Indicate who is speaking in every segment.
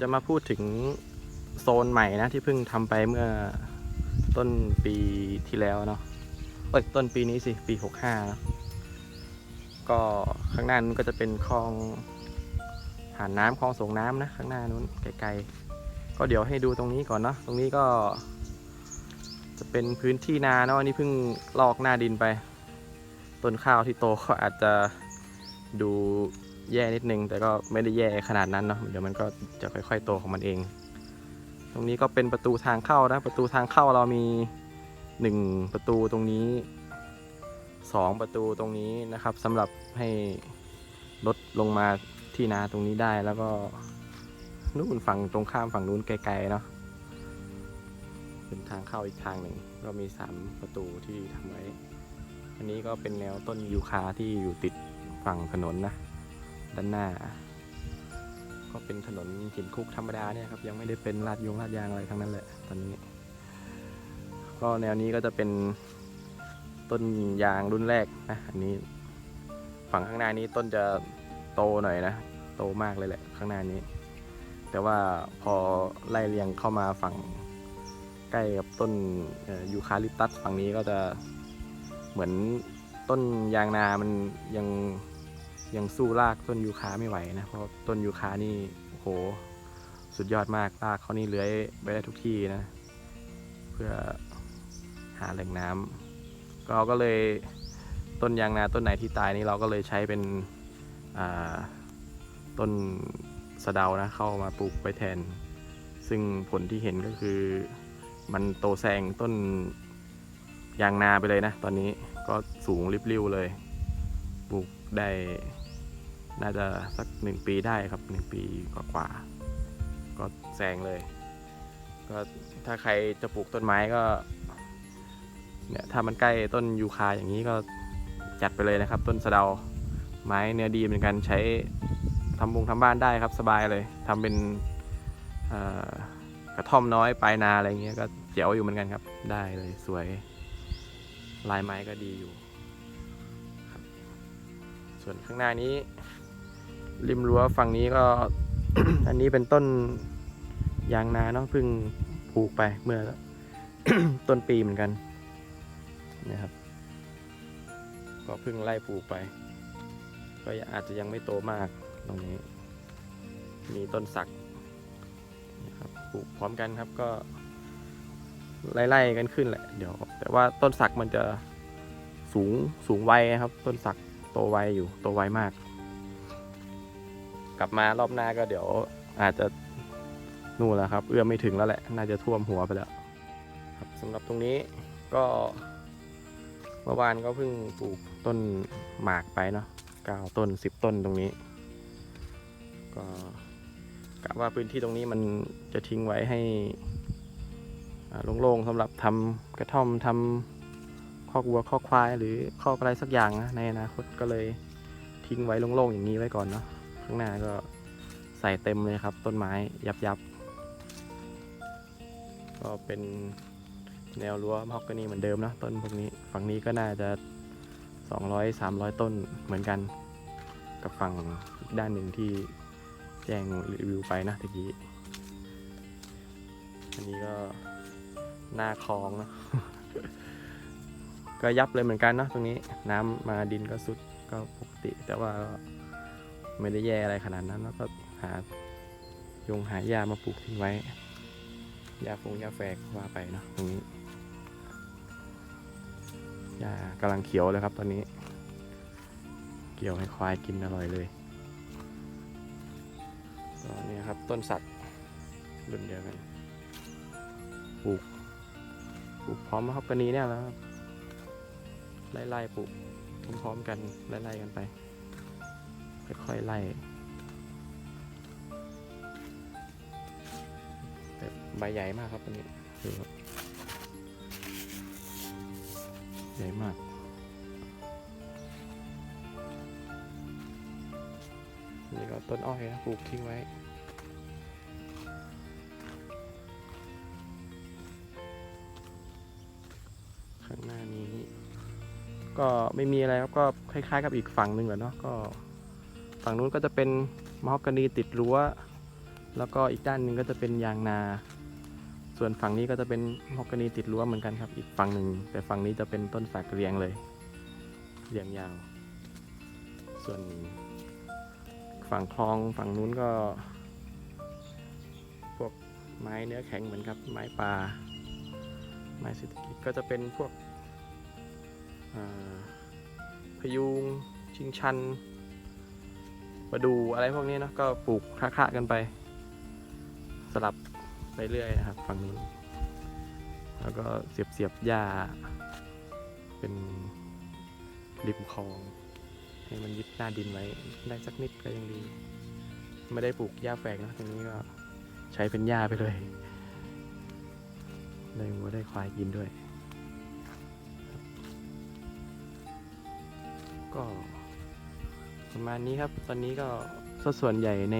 Speaker 1: จะมาพูดถึงโซนใหม่นะที่เพิ่งทำไปเมื่อต้นปีที่แล้วเนาะเอ้ยต้นปีนี้สิ ปี 65นะก็ข้างหน้านู้นก็จะเป็นคลองผ่านน้ำคลองส่งน้ำนะข้างหน้านู้นไกลๆก็เดี๋ยวให้ดูตรงนี้ก่อนเนาะตรงนี้ก็ จะเป็นพื้นที่นาเนาะอันนี่เพิ่งลอกหน้าดินไป ต้นข้าวที่โตก็อาจจะดู แย่นิดนึง แต่ก็ไม่ได้แย่ขนาดนั้นเนาะเดี๋ยวมันก็จะค่อยๆโตของมันเอง ตรงนี้ก็เป็นประตูทางเข้านะประตูทางเข้าเรามีหนึ่งประตูตรงนี้สองประตูตรงนี้นะครับสำหรับให้รถลงมาที่นาตรงนี้ได้แล้วก็นู่นฝั่งตรงข้ามฝั่งนู้นไกลๆเนาะเป็นทางเข้าอีกทางหนึ่งก็มีสามประตูที่ทำไว้ อันนี้ก็เป็นแนวต้นยูคาที่อยู่ติดฝั่งถนนนะ ด้านหน้า ก็เป็นถนนหินคุกธรรมดาเนี่ยครับ ยังไม่ได้เป็นลาดยงลาดยางอะไรทั้งนั้นแหละตอนนี้ ก็แนวนี้ก็จะเป็นต้นยางรุ่นแรกนะอันนี้ ฝั่งข้างหน้านี้ต้นจะโตหน่อยนะ โตมากเลยแหละข้างหน้านี้ แต่ว่าพอไล่เรียงเข้ามาฝั่งใกล้กับต้นยูคาลิปตัสฝั่งนี้ก็จะเหมือนต้นยางนามันยัง ยังสู้รากต้นยูคาไม่ไหวนะ เพราะต้นยูคานี่โอ้โห สุดยอดมากรากเขานี่เลื้อยไปได้ทุกที่นะ เพื่อหาแหล่งน้ำเราก็เลยต้นยางนาต้นไหนที่ตายนี่เราก็เลยใช้เป็นต้นสะเดานะเข้ามาปลูกไปแทน ซึ่งผลที่เห็นก็คือมันโตแซงต้นยางนาไปเลยนะ ตอนนี้ก็สูงริบริ้วเลย ปลูกได้ น่าจะสักหนึ่งปีได้ครับหนึ่งปีกว่าๆก็แซงเลย ก็ถ้าใครจะปลูกต้นไม้ก็เนี่ยถ้ามันใกล้ต้นยูคาอย่างนี้ก็จัดไปเลยนะครับ ต้นสะเดาไม้เนื้อดีเหมือนกันใช้ทำบุงทำบ้านได้ครับสบายเลยทำเป็นกระท่อมน้อยปลายนาอะไรเงี้ยก็เจ๋วอยู่เหมือนกันครับ ได้เลยสวย ลายไม้ก็ดีอยู่ส่วนข้างหน้านี้ ริมรั้วฝั่งนี้ก็ อันนี้เป็นต้นยางนาเนาะเพิ่งปลูกไปเมื่อ ต้นปีเหมือนกันนะครับ ก็เพิ่งไล่ปลูกไป ก็อาจจะยังไม่โตมากตรงนี้ มีต้นสักนะครับปลูกพร้อมกันครับก็ ไล่ๆกันขึ้นแหละ เดี๋ยว แต่ว่าต้นสักมันจะสูงสูงไวครับ ต้นสักโตไวอยู่โตไวมาก กลับมารอบหน้าก็เดี๋ยวอาจจะนู่นแหละครับ เอื้อมไม่ถึงแล้วแหละ น่าจะท่วมหัวไปแล้ว ครับสำหรับตรงนี้ก็ เมื่อวานก็เพิ่งปลูกต้นหมากไปเนาะเก้าต้นสิบต้นตรงนี้ ก็กะว่าพื้นที่ตรงนี้มันจะทิ้งไว้ให้โล่งๆสำหรับทำกระท่อมทำคอกวัวคอกควายหรือคอกอะไรสักอย่างนะในอนาคตก็เลยทิ้งไว้โล่งๆอย่างนี้ไว้ก่อนเนาะ ข้างหน้าก็ใส่เต็มเลยครับ ต้นไม้ยับๆก็เป็นแนวรั้วมอกกานีเหมือนเดิมนะต้นพวกนี้ ฝั่งนี้ก็น่าจะ 200 300 ต้นเหมือนกัน กับฝั่งอีกด้านหนึ่งที่แจ้งรีวิวไปนะตะกี้อันนี้ก็หน้าคลองเนะก็ยับเลยเหมือนกันเนอะตรงนี้น้ำมาดินก็สุดก็ปกติ แต่ว่า ไม่ได้แย่อะไรขนาดนั้น แล้วก็หายงหายามาปลูกทิ้งไว้ยาฟงยาแฝกว่าไปเนาะตรงนี้ยากำลังเขียวเลยครับตอนนี้ เกี่ยวให้ควายกินอร่อยเลยก็เนี่ครับต้นสักรุ่นเดียวกันปลูกปลูกพร้อมมะฮอกกานีเนี่ยแล้วไล่ๆปลูกพร้อมๆกันไล่ๆกันไป ค่อยๆไล่แต่ใบใหญ่มากครับอันนี้ดูครับใหญ่มากนี่ก็ต้นอ้อยนะปลูกทิ้งไว้ข้างหน้านี้ ก็ไม่มีอะไรครับก็คล้ายๆกับอีกฝั่งหนึ่งแหละเนาะก็ ฝั่งนู้นก็จะเป็นมะฮอกกานีติดรั้ว แล้วก็อีกด้านหนึ่งก็จะเป็นยางนา ส่วนฝั่งนี้ก็จะเป็นฮอกกานีติดรั้วเหมือนกันครับ อีกฝั่งหนึ่งแต่ฝั่งนี้จะเป็นต้นสักเรียงเลย เรียงยาว ส่วนฝั่งคลองฝั่งนู้นก็ พวกไม้เนื้อแข็งเหมือนครับ ไม้ปลาไม้เศรษฐกิจก็จะเป็นพวกพยุงชิงชัน ประดูอะไรพวกนี้เนอะก็ปลูกคละๆกันไป สลับไปเรื่อยนะครับ ฝั่งนู้น แล้วก็เสียบเสียบหญ้า เป็นริมคลอง ให้มันยึดหน้าดินไว้ได้สักนิดก็ยังดี ไม่ได้ปลูกหญ้าแฝกนะตรงนี้ก็ใช้เป็นหญ้าไปเลย ได้วัวได้ควายกินด้วย ก็ ประมาณนี้ครับ ตอนนี้ก็สัดส่วนใหญ่ใน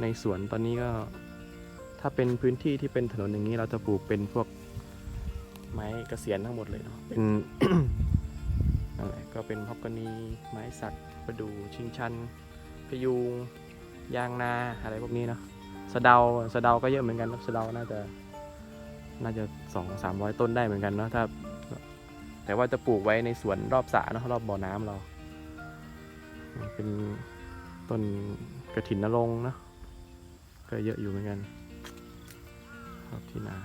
Speaker 1: ในสวนตอนนี้ก็ ถ้าเป็นพื้นที่ที่เป็นถนนอย่างนี้เราจะปลูกเป็นพวกไม้กระเสียนทั้งหมดเลยเนาะเป็นนั่นแหละก็เป็นฮอกกานีไม้สักประดูชิงชัน พยุงยางนาอะไรพวกนี้เนาะสะเดาสะเดาก็เยอะเหมือนกันครับสะเดาน่าจะ น่าจะสองสามร้อยต้นได้เหมือนกันเนาะถ้า แต่ว่าจะปลูกไว้ในสวนรอบสระเนาะรอบบ่อน้ำเรา เป็นต้นกระถินนรงเนาะก็เยอะอยู่เหมือนกันครับที่นา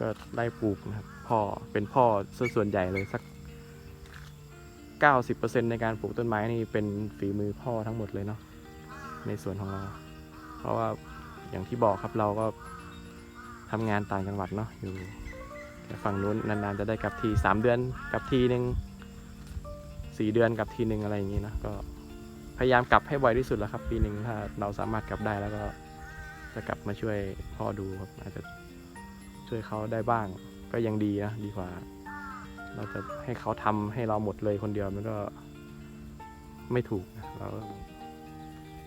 Speaker 1: ก็ไล่ปลูกนะครับพ่อเป็นพ่อส่วนส่วนใหญ่เลยสัก 90%ในการปลูกต้นไม้นี่เป็นฝีมือพ่อทั้งหมดเลยเนาะในสวนของเรา เพราะว่าอย่างที่บอกครับเราก็ทำงานต่างจังหวัดเนาะอยู่แต่ฝั่งนู้นนานๆจะได้กลับทีสามเดือนกลับทีหนึ่ง สี่เดือนกลับทีหนึ่งอะไรอย่างนี้นะก็พยายามกลับให้บ่อยที่สุดแล้วครับ ปีหนึ่งถ้าเราสามารถกลับได้แล้วก็จะกลับมาช่วยพ่อดูครับอาจจะช่วยเขาได้บ้าง ก็ยังดีนะดีกว่า เราจะให้เขาทำให้เราหมดเลยคนเดียวมันก็ไม่ถูกเรา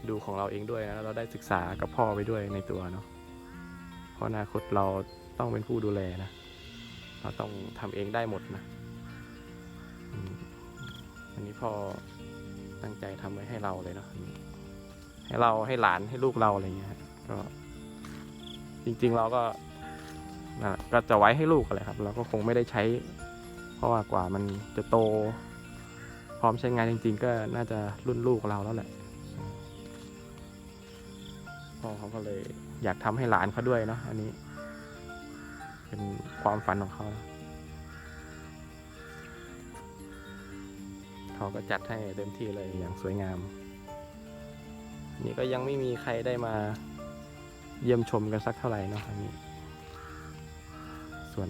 Speaker 1: ดูของเราเองด้วยนะเราได้ศึกษากับพ่อไปด้วยในตัวเนาะเพราะอนาคตเราต้องเป็นผู้ดูแลนะเราต้องทำเองได้หมดนะ อันนี้พ่อตั้งใจทำไว้ให้เราเลยเนาะให้เราให้หลานให้ลูกเราอะไรเงี้ยก็จริง ๆ เราก็นะก็จะไว้ให้ลูกอะไรครับ เราก็คงไม่ได้ใช้ เพราะว่ากว่ามันจะโต พร้อมใช้งานจริง ๆ ก็น่าจะรุ่นลูกเราแล้วแหละพ่อเขาก็เลยอยากทำให้หลานเขาด้วยเนาะอันนี้ เป็นความฝันของเขานะ เขาก็จัดให้เต็มที่เลยอย่างสวยงาม นี่ก็ยังไม่มีใครได้มาเยี่ยมชมกันสักเท่าไหร่เนาะอันนี้ ส่วน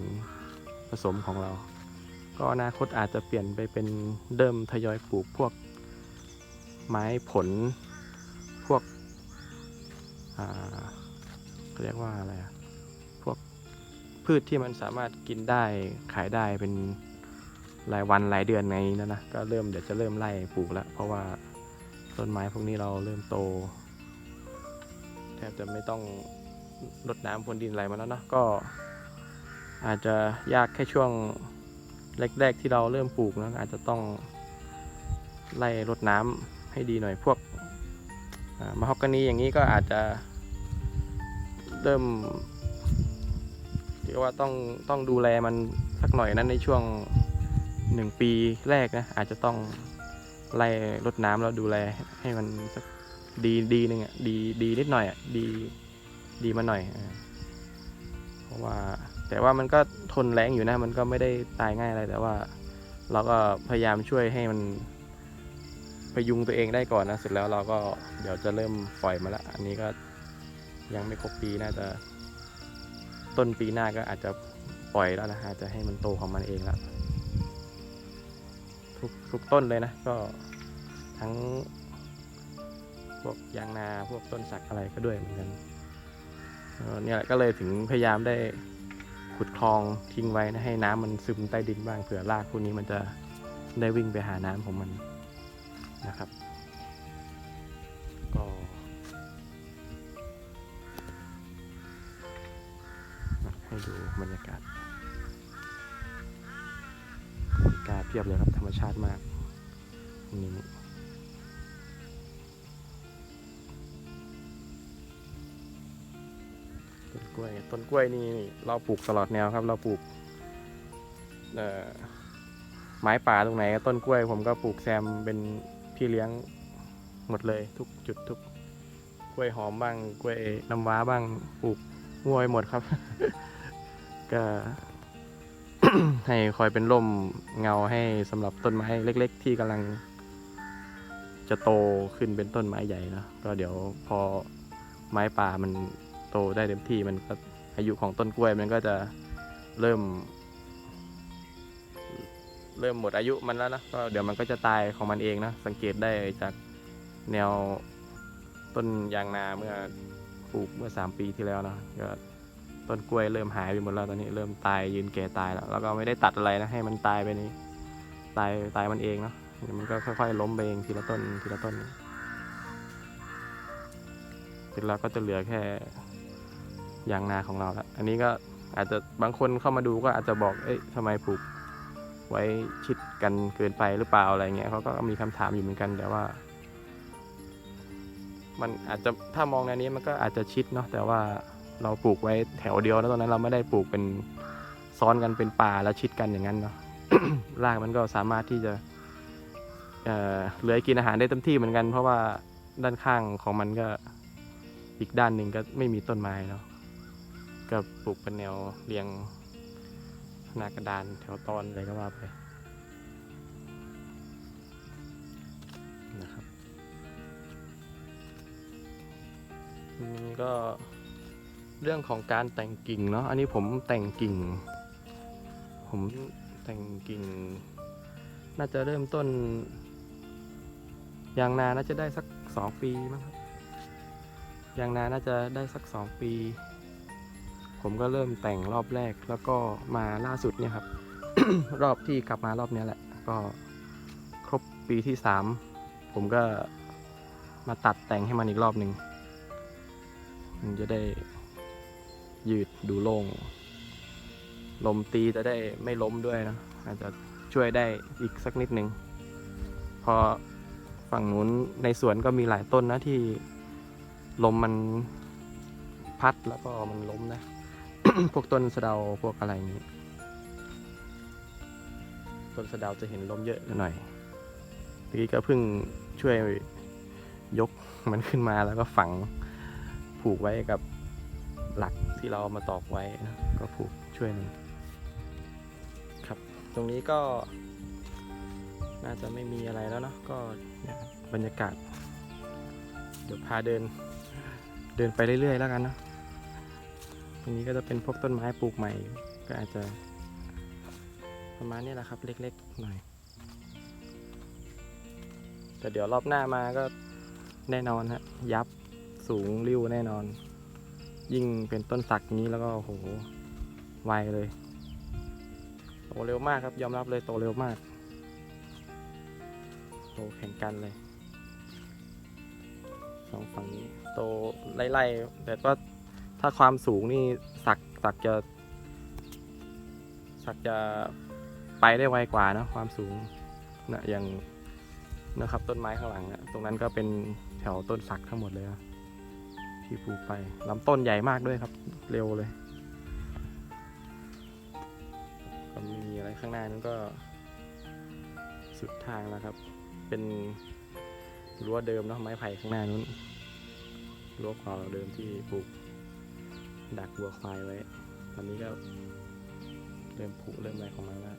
Speaker 1: ผสมของเรา ก็อนาคตอาจจะเปลี่ยนไปเป็นเดิมทยอยปลูกพวกไม้ผลพวกอ่าเรียกว่าอะไรอะพวกพืชที่มันสามารถกินได้ขายได้เป็น รายวันรายเดือนในนั้นนะก็เริ่มเดี๋ยวจะเริ่มไล่ปลูกแล้ว เพราะว่าต้นไม้พวกนี้เราเริ่มโตแทบจะไม่ต้องรดน้ำพรวนดินอะไรมาแล้วนะก็อาจจะยากแค่ช่วงแรกๆที่เราเริ่มปลูกนะอาจจะต้องไล่รดน้ำให้ดีหน่อยพวกอ่ามะฮอกกานีอย่างนี้ก็อาจจะเริ่มเรียกว่าต้องต้องดูแลมันสักหน่อยนั้นในช่วง หนึ่งปีแรกนะ อาจจะต้องไล่รดน้ำแล้วดูแลให้มันสักดีดีหนึ่งอะดีดีนิดหน่อยอะดีดีมาหน่อยอเพราะว่า แต่ว่ามันก็ทนแรงอยู่นะ มันก็ไม่ได้ตายง่ายอะไรแต่ว่า เราก็พยายามช่วยให้มันพยุงตัวเองได้ก่อนนะเสร็จแล้วเราก็เดี๋ยวจะเริ่มปล่อยมาละอันนี้ก็ยังไม่ครบปีน่าจะ ต้นปีหน้าก็อาจจะปล่อยแล้วนะอาจจะให้มันโตของมันเองละ ทุกทุกต้นเลยนะ ก็ทั้งพวกยางนาพวกต้นสักอะไรก็ด้วยเหมือนกันเนี่ยก็เลยถึงพยายามได้ขุดคลองทิ้งไว้นะให้น้ำมันซึมใต้ดินบ้างเผื่อรากพวกนี้มันจะได้วิ่งไปหาน้ำของมันนะครับ ก็ให้ดูบรรยากาศ กาเพียบเลยครับ ธรรมชาติมากตรงนี้กล้วยต้นกล้วยนี่เราปลูกตลอดแนวครับ เราปลูกไม้ป่าตรงไหนก็ต้นกล้วย ผมก็ปลูกแซมเป็นพี่เลี้ยงหมดเลยทุกจุดทุกกล้วยหอมบ้างกล้วยน้ำว้าบ้างปลูกมวไปหมดครับ ก็ ให้คอยเป็นร่มเงาให้สำหรับต้นไม้เล็ก ๆ ที่กำลัง จะโตขึ้นเป็นต้นไม้ใหญ่เนอะก็เดี๋ยวพอไม้ป่ามันโตได้เต็มที่มันก็อายุของต้นกล้วยมันก็จะเริ่ม เริ่มหมดอายุมันแล้วนะก็เดี๋ยวมันก็จะตายของมันเองนะสังเกตได้จากแนวต้นยางนาเมื่อปลูกเมื่อสามปีที่แล้วนะก็ ต้นกล้วยเริ่มหายไปหมดแล้วตอนนี้เริ่มตายยืนแก่ตายแล้วแล้วก็ไม่ได้ตัดอะไรนะให้มันตายไปนี่ตายตายมันเองเนาะมันก็ค่อยๆล้มไปเองทีละต้นทีละต้นเสร็จแล้วก็จะเหลือแค่ยางนาของเราละอันนี้ก็อาจจะบางคนเข้ามาดูก็อาจจะบอกเอ้ยทำไมปลูกไว้ชิดกันเกินไปหรือเปล่าอะไรเงี้ยเขาก็มีคำถามอยู่เหมือนกันแต่ว่า มันอาจจะถ้ามองในนี้มันก็อาจจะชิดเนาะแต่ว่า เราปลูกไว้แถวเดียวแล้วตอนนั้นเราไม่ได้ปลูกเป็นซ้อนกันเป็นป่าแล้วชิดกันอย่างนั้นเนาะรากมันก็สามารถที่จะเเหลือกินอาหารได้เต็มที่เหมือนกัน เพราะว่าด้านข้างของมันก็อีกด้านหนึ่งก็ไม่มีต้นไม้เนาะก็ปลูกเป็นแนวเรียงหน้ากระดานแถวตอนอะไรก็ว่าไปนะครับนี่ก็ เรื่องของการแต่งกิ่งเนาะอันนี้ผมแต่งกิ่ง ผมแต่งกิ่ง น่าจะเริ่มต้นยางนาน่าจะได้สักสองปีมั้งครับยางนาน่าจะได้สักสองปี ผมก็เริ่มแต่งรอบแรกแล้วก็มาล่าสุดเนี่ยครับ รอบที่กลับมารอบนี้แหละ ก็ครบปีที่สามผมก็มาตัดแต่งให้มันอีกรอบหนึ่งมันจะได้ ยืดดูโล่ง ลมตีจะได้ไม่ล้มด้วยนะ อาจจะช่วยได้อีกสักนิดหนึ่งพอฝั่งนู้นในสวนก็มีหลายต้นนะที่ลมมันพัดแล้วก็มันล้มนะ พวกต้นสะเดาพวกอะไรอย่างนี้ ต้นสะเดาจะเห็นล้มเยอะหน่อยเมื่อกี้ก็เพิ่งช่วยยกมันขึ้นมาแล้วก็ฝังผูกไว้กับหลัก ที่เราเอามาตอกไว้นะก็ผูกช่วยมันตรงนี้ก็ น่าจะไม่มีอะไรแล้วเนาะก็บบรรยากาศ เดี๋ยวพาเดิน เดินไปเรื่อยๆแล้วกันเนาะตรงนี้ก็จะเป็นพวกต้นไม้ปลูกใหม่ ก็อาจจะ ประมาณนี้แหละครับ เล็กๆหน่อยแต่เดี๋ยวรอบหน้ามาก็แน่นอนฮะยับสูงริ้วแน่นอน ยิ่งเป็นต้นสักอย่างนี้แล้วก็โอ้โหไวเลย โตเร็วมากครับ ยอมรับเลยโตเร็วมากโตแข่งกันเลยสองฝั่งนี้โตไล่ๆแต่ว่าถ้าความสูงนี่สักสักจะ สักจะไปได้ไวกว่านะความสูงนะอย่างนะครับต้นไม้ข้างหลังนะตรงนั้นก็เป็นแถวต้นสักทั้งหมดเลยนะ ที่ปลูกไปลำต้นใหญ่มากด้วยครับ เร็วเลยก็ไม่มีอะไรข้างหน้านั้นก็สุดทางแล้วครับ เป็นรั้วเดิมเนาะไม้ไผ่ข้างหน้านู้นรั้วขวาวเดิมที่ปลูก ดักวัวควายไว้ ตอนนี้ก็เริ่มผุเริ่มอะไรของมันแล้ว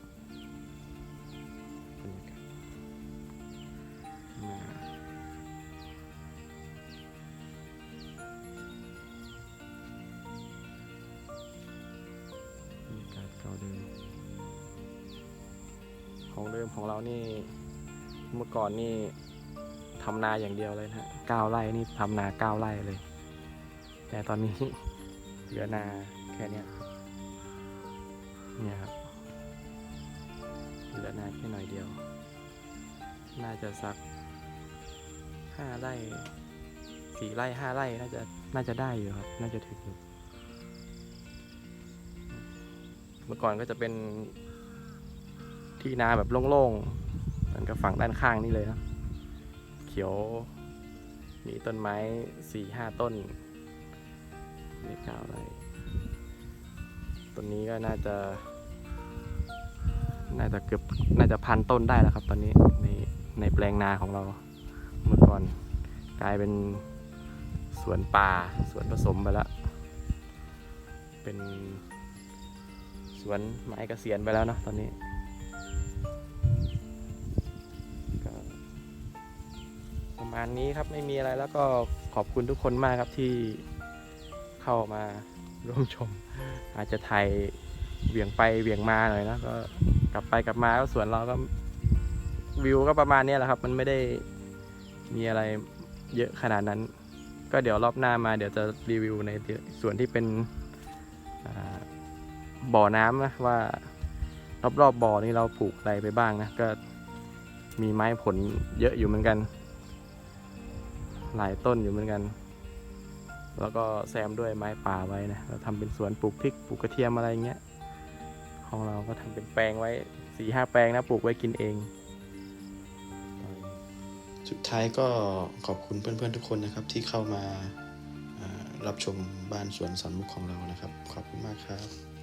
Speaker 1: ของเดิมของเรานี่เมื่อก่อนนี่ทำนาอย่างเดียวเลยนะเก้าไร่นี่ทำนาเก้าไร่เลย แต่ตอนนี้เหลือนาแค่นี้เนี่ยครับเหลือนาแค่หน่อยเดียว น่าจะสักห้าไร่สี่ไร่ห้าไร่น่าจะน่าจะได้อยู่ครับ น่าจะถึงอยู่เมื่อก่อนก็จะเป็น ที่นาแบบโล่งๆเหมือนกับฝั่งด้านข้างนี่เลยนะเขียว มีต้นไม้สี่ห้าต้นนี่กล่าวอะไรต้นนี้ก็น่าจะ น่าจะเกือบน่าจะพันต้นได้แล้วครับ ตอนนี้ในในแปลงนาของเราเมื่อก่อนกลายเป็นสวนป่าสวนผสมไปแล้ว เป็นสวนไม้กเกษียณไปแล้วเนาะตอนนี้ ประมาณนี้ครับไม่มีอะไรแล้วก็ขอบคุณทุกคนมากครับที่เข้ามาร่วมชม อาจจะถ่ายเหวี่ยงไปเหวี่ยงมาหน่อยนะก็กลับไปกลับมาก็สวนเราก็วิวก็ประมาณเนี้ยแหละครับ มันไม่ได้มีอะไรเยอะขนาดนั้น ก็เดี๋ยวรอบหน้ามาเดี๋ยวจะรีวิวในส่วนที่เป็นอ่าบ่อน้ำนะว่ารอบๆบบ่อนี้เราปลูกอะไรไปบ้างนะก็มีไม้ผลเยอะอยู่เหมือนกัน หลายต้นอยู่เหมือนกัน แล้วก็แซมด้วยไม้ป่าไว้นะเราทำเป็นสวนปลูกพริกปลูกกระเทียมอะไรเงี้ยของเราก็ทำเป็นแปลงไว้สี่ห้าแปลงนะปลูกไว้กินเอง
Speaker 2: สุดท้ายก็ขอบคุณเพื่อนๆทุกคนนะครับที่เข้ามาอ่ารับชมบ้านสวนสันมุกของเรานะครับ ขอบคุณมากครับ